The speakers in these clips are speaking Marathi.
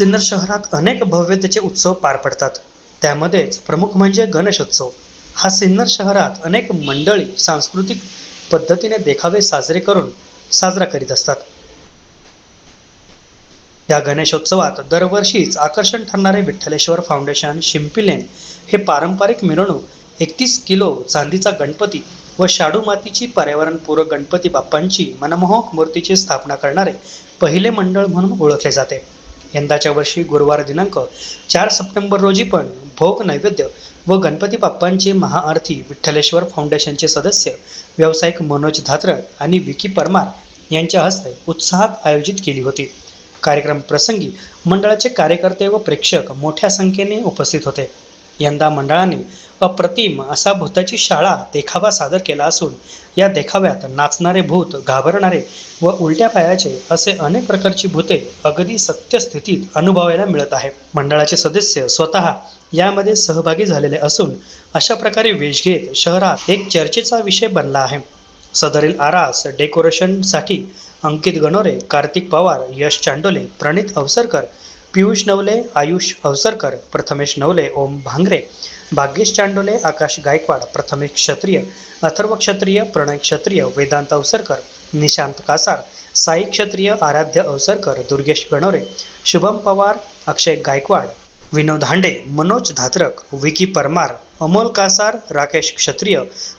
सिन्नर शहरात अनेक भव्यतेचे उत्सव पार पडतात. त्यामध्येच प्रमुख म्हणजे गणेशोत्सव. हा सिन्नर शहरात अनेक मंडळी सांस्कृतिक पद्धतीने देखावे साजरे करून साजरा करीत असतात. या गणेशोत्सवात दरवर्षीच आकर्षण ठरणारे विठ्ठलेश्वर फाउंडेशन शिंपिलेन हे पारंपरिक मिरवणूक एकतीस किलो चांदीचा गणपती व शाडू मातीची पर्यावरणपूरक गणपती बाप्पांची मनमोहक मूर्तीची स्थापना करणारे पहिले मंडळ म्हणून ओळखले जाते. यंदाच्या वर्षी गुरुवार दिनांक चार सप्टेंबर रोजी पण भोग नैवेद्य व गणपती बाप्पांची महाआरती विठ्ठलेश्वर फाउंडेशनचे सदस्य व्यावसायिक मनोज धात्रक आणि विकी परमार यांच्या हस्ते उत्साहात आयोजित केली होती. कार्यक्रम प्रसंगी मंडळाचे कार्यकर्ते व प्रेक्षक मोठ्या संख्येने उपस्थित होते. यंदा मंडळाने अप्रतिम असा भूताची शाळा देखावा सादर केला असून या देखाव्यात नाचणारे भूत घाबरणारे व उलट्या पायाचे असे अनेक प्रकारची भूते अगदी सत्यस्थितीत अनुभवायला मिळत आहे मंडळाचे सदस्य स्वतः यामध्ये सहभागी झालेले असून अशा प्रकारे वेश घेत शहरात एक चर्चेचा विषय बनला आहे. सदरील आरास डेकोरेशनसाठी अंकित गणोरे कार्तिक पवार यश चांडोले प्रणित अवसरकर पियुष नवले आयुष अवसरकर प्रथमेश नवले ओम भांगरे भाग्येश चांडोले आकाश गायकवाड प्रथमेश क्षत्रिय अथर्व क्षत्रिय प्रणय क्षत्रिय वेदांत अवसरकर निशांत कासार साई क्षत्रिय आराध्य अवसरकर दुर्गेश गणोरे शुभम पवार अक्षय गायकवाड विनोद हांडे मनोज धात्रक विकी परमार अमोल कासार राकेश क्षत्रिय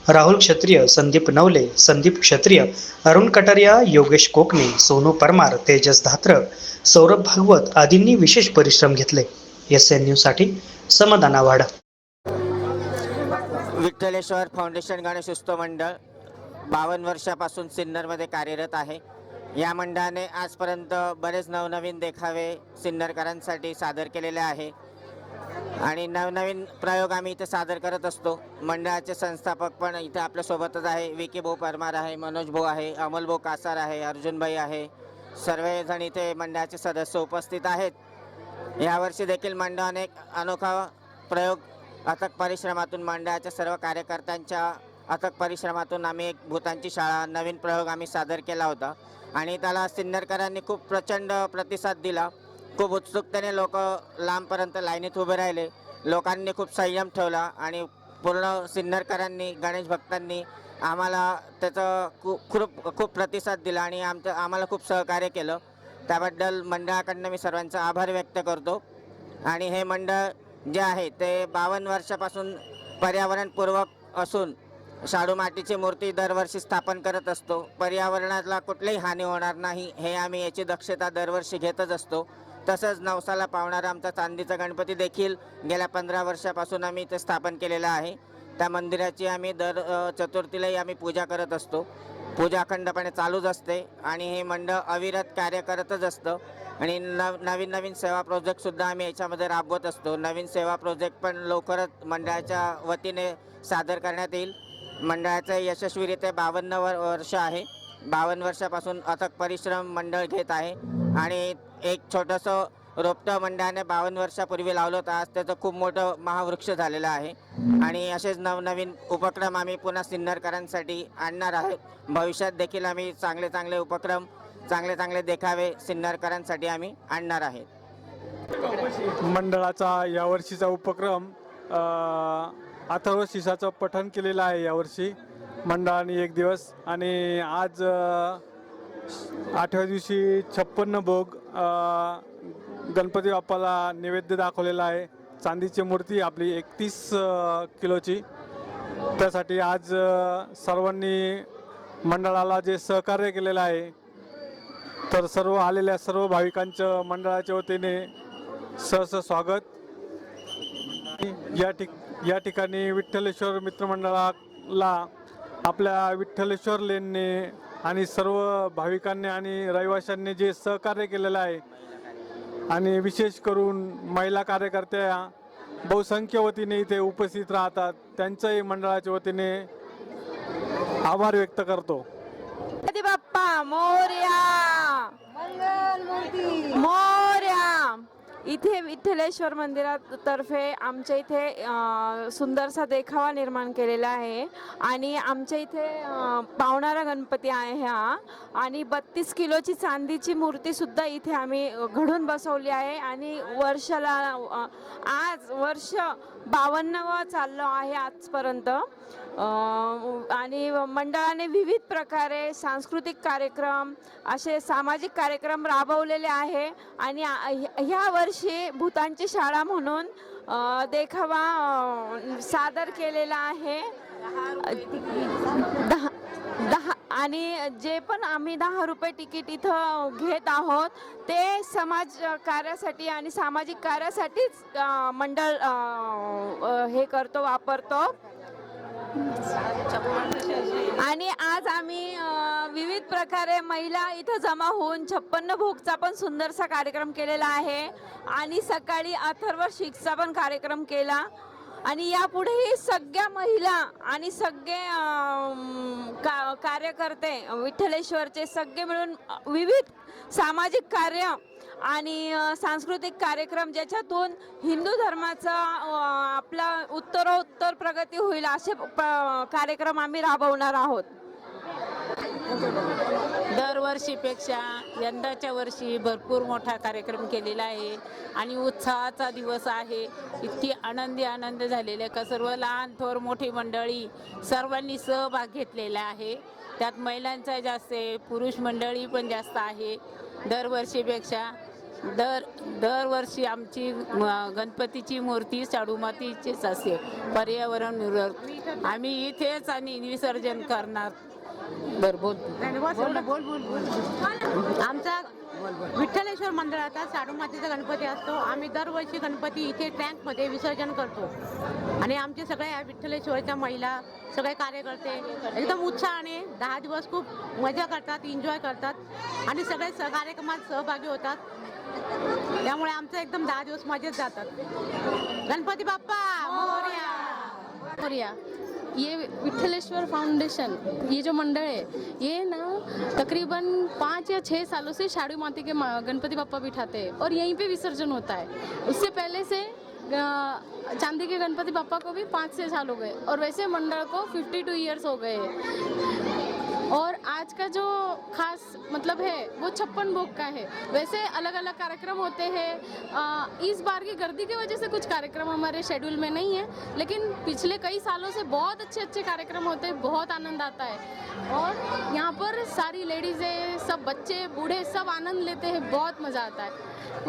राहुल क्षत्रिय संदीप नवले संदीप क्षत्रिय अरुण कटारिया योगेश कोकणे सोनू परमार तेजस धात्रक सौरभ भागवत आदींनी विशेष परिश्रम घेतले. एस एन न्यूजसाठी समाधान वाढ विठ्ठलेश्वर फाउंडेशन गणेश उत्सव मंडळ बावन्न वर्षापासून सिन्नरमध्ये कार्यरत आहे. या मंडळाने आजपर्यंत बरेच नवनवीन देखावे सिन्नरकरांसाठी सादर केलेले आहे. आणि नवनवीन प्रयोग आम्ही इथे सादर करत असतो. मंडळाचे संस्थापक पण इथे आपल्यासोबतच आहे. विकी भाऊ परमार आहे मनोज भाऊ आहे अमोल भाऊ कासार आहे अर्जुनभाई आहे सर्वजण इथे मंडळाचे सदस्य उपस्थित आहेत. यावर्षी देखील मंडळाने एक अनोखा प्रयोग अथक परिश्रमातून मंडळाच्या सर्व कार्यकर्त्यांच्या अथक परिश्रमातून आम्ही एक भूतांची शाळा नवीन प्रयोग आम्ही सादर केला होता. आणि त्याला सिन्नरकरांनी खूप प्रचंड प्रतिसाद दिला. खूप उत्सुकतेने लोक लांबपर्यंत लाईनीत उभे राहिले. लोकांनी खूप संयम ठेवला आणि पूर्ण सिन्नरकरांनी गणेश भक्तांनी आम्हाला त्याचं खूप खूप खूप प्रतिसाद दिला आणि आमचं आम्हाला खूप सहकार्य केलं. त्याबद्दल मंडळाकडनं मी सर्वांचा आभार व्यक्त करतो. आणि हे मंडळ जे आहे ते बावन्न वर्षापासून पर्यावरणपूर्वक असून शाडू मातीची मूर्ती दरवर्षी स्थापन करत असतो. पर्यावरणाला कुठलीही हानी होणार नाही हे आम्ही याची दक्षता दरवर्षी घेतच असतो. तसंच नवसाला पावणारा आमचा चांदीचा गणपती देखील गेल्या पंधरा वर्षापासून आम्ही ते स्थापन केलेलं आहे. त्या मंदिराची आम्ही दर चतुर्थीलाही आम्ही पूजा करत असतो. पूजा अखंडपणे चालूच असते आणि हे मंडळ अविरत कार्य करतच असतं. आणि नव नवीन नवीन सेवा प्रोजेक्टसुद्धा आम्ही याच्यामध्ये राबवत असतो. नवीन सेवा प्रोजेक्ट पण लवकरच मंडळाच्या वतीने सादर करण्यात येईल. मंडळाचं यशस्वीरित्या बावन्न वर वर्ष आहे. बावन्न वर्षापासून अथक परिश्रम मंडळ घेत आहे. आणि एक छोटंसं रोपटं मंडळाने बावन्न वर्षापूर्वी लावलं होतं. आज त्याचं खूप मोठं महावृक्ष झालेलं आहे. आणि असेच नवनवीन उपक्रम आम्ही पुन्हा सिन्नरकरांसाठी आणणार आहोत. भविष्यात देखील आम्ही चांगले चांगले उपक्रम चांगले चांगले देखावे सिन्नरकरांसाठी आम्ही आणणार आहेत. मंडळाचा यावर्षीचा उपक्रम अथर्व शिसाचं पठण केलेलं आहे यावर्षी मंडळाने एक दिवस आणि आज आठव्या दिवशी छप्पन्न भोग गणपती बाप्पाला नैवेद्य दाखवलेला आहे. चांदीची मूर्ती आपली एकतीस किलोची. त्यासाठी आज सर्वांनी मंडळाला जे सहकार्य केलेलं आहे तर सर्व आलेल्या सर्व भाविकांचं मंडळाच्या वतीने सहस स्वागत. या ठिक या ठिकाणी विठ्ठलेश्वर मित्रमंडळाला आपल्या विठ्ठलेश्वर लेनने आणि सर्व भाविकांनी आणि रहिवाशांनी जे सहकार्य केलेलं आहे आणि विशेष करून महिला कार्यकर्त्या बहुसंख्य वतीने इथे उपस्थित राहतात त्यांच्याही मंडळाच्या वतीने आभार व्यक्त करतो. बाप्पा मोर्या! मंगल इथे विठ्ठलेश्वर मंदिरातर्फे आमच्या इथे सुंदरसा देखावा निर्माण केलेला आहे. आणि आमच्या इथे पावणारा गणपती आहे हा. आणि बत्तीस किलोची चांदीची मूर्तीसुद्धा इथे आम्ही घडून बसवली आहे. आणि वर्षाला आज वर्ष बावन्नवं चाललो आहे आजपर्यंत. आणि मंडळाने विविध प्रकारे सांस्कृतिक कार्यक्रम असे सामाजिक कार्यक्रम राबवलेले आहे. आणि ह्या- वर्षी भूतांची शाळा म्हणून देखावा सादर केलेला आहे. दहा दहा आणि जे पण आम्ही दहा रुपये तिकीट इथं घेत आहोत ते समाज कार्यासाठी आणि सामाजिक कार्यासाठीच मंडळ हे करतो वापरतो. आणि आज आम्ही विविध प्रकारे महिला इथं जमा होऊन छप्पन्न भोगचा पण सुंदरसा कार्यक्रम केलेला आहे. आणि सकाळी अथर्व शिकचा पण कार्यक्रम केला. आणि यापुढेही सगळ्या महिला आणि सगळे का कार्यकर्ते विठ्ठलेश्वरचे सगळे मिळून विविध सामाजिक कार्य आणि सांस्कृतिक कार्यक्रम ज्याच्यातून हिंदू धर्माचा आपला उत्तरोत्तर प्रगती होईल असे प- कार्यक्रम आम्ही राबवणार आहोत. दरवर्षीपेक्षा यंदाच्या वर्षी भरपूर मोठा कार्यक्रम केलेला आहे आणि उत्साहाचा दिवस आहे. इतकी आनंदी आनंद झालेला आहे का सर्व लहान थोर मोठी मंडळी सर्वांनी सहभाग घेतलेला आहे. त्यात महिलांचा जास्त आहे पुरुष मंडळी पण जास्त आहे. दरवर्षीपेक्षा दर दरवर्षी आमची गणपतीची मूर्ती शाडूमातीचीच असते. पर्यावरण आम्ही इथेच आणि विसर्जन करणार. बर बोल. बोल बोल बोल आमचा विठ्ठलेश्वर मंदिराचा साडूमातीचा गणपती असतो. आम्ही दरवर्षी गणपती इथे टँकमध्ये विसर्जन करतो. आणि आमचे सगळे या विठ्ठलेश्वरच्या महिला सगळे कार्यकर्ते एकदम उत्साहाने दहा दिवस खूप मजा करतात एन्जॉय करतात आणि सगळे स कार्यक्रमात सहभागी होतात. त्यामुळे आमचं एकदम दहा दिवस मजेत जातात. गणपती बाप्पा मोर्या. मौर्या ये विठलेश्वर फाउंडेशन, ये जो मंडल है, ये ना तकरीबन पाँच या छः सालों से शाड़ू माते के गणपति बापा बिठाते हैं और यहीं पे विसर्जन होता है। उससे पहले से चांदी के गणपति बापा को भी पाँच छः साल हो गए और वैसे मंडल को फिफ्टी टू ईयर्स हो गए हैं। और आज का जो खास मतलब है वो छप्पन भोग का है। वैसे अलग अलग कार्यक्रम होते हैं। इस बार की गर्दी की वजह से कुछ कार्यक्रम हमारे शेड्यूल में नहीं है लेकिन पिछले कई सालों से बहुत अच्छे अच्छे कार्यक्रम होते हैं बहुत आनंद आता है। और यहाँ पर सारी लेडीज़ें सब बच्चे बूढ़े सब आनंद लेते हैं बहुत मज़ा आता है।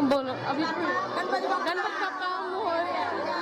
बोलो अभी गणपति गणपति बापा मोरया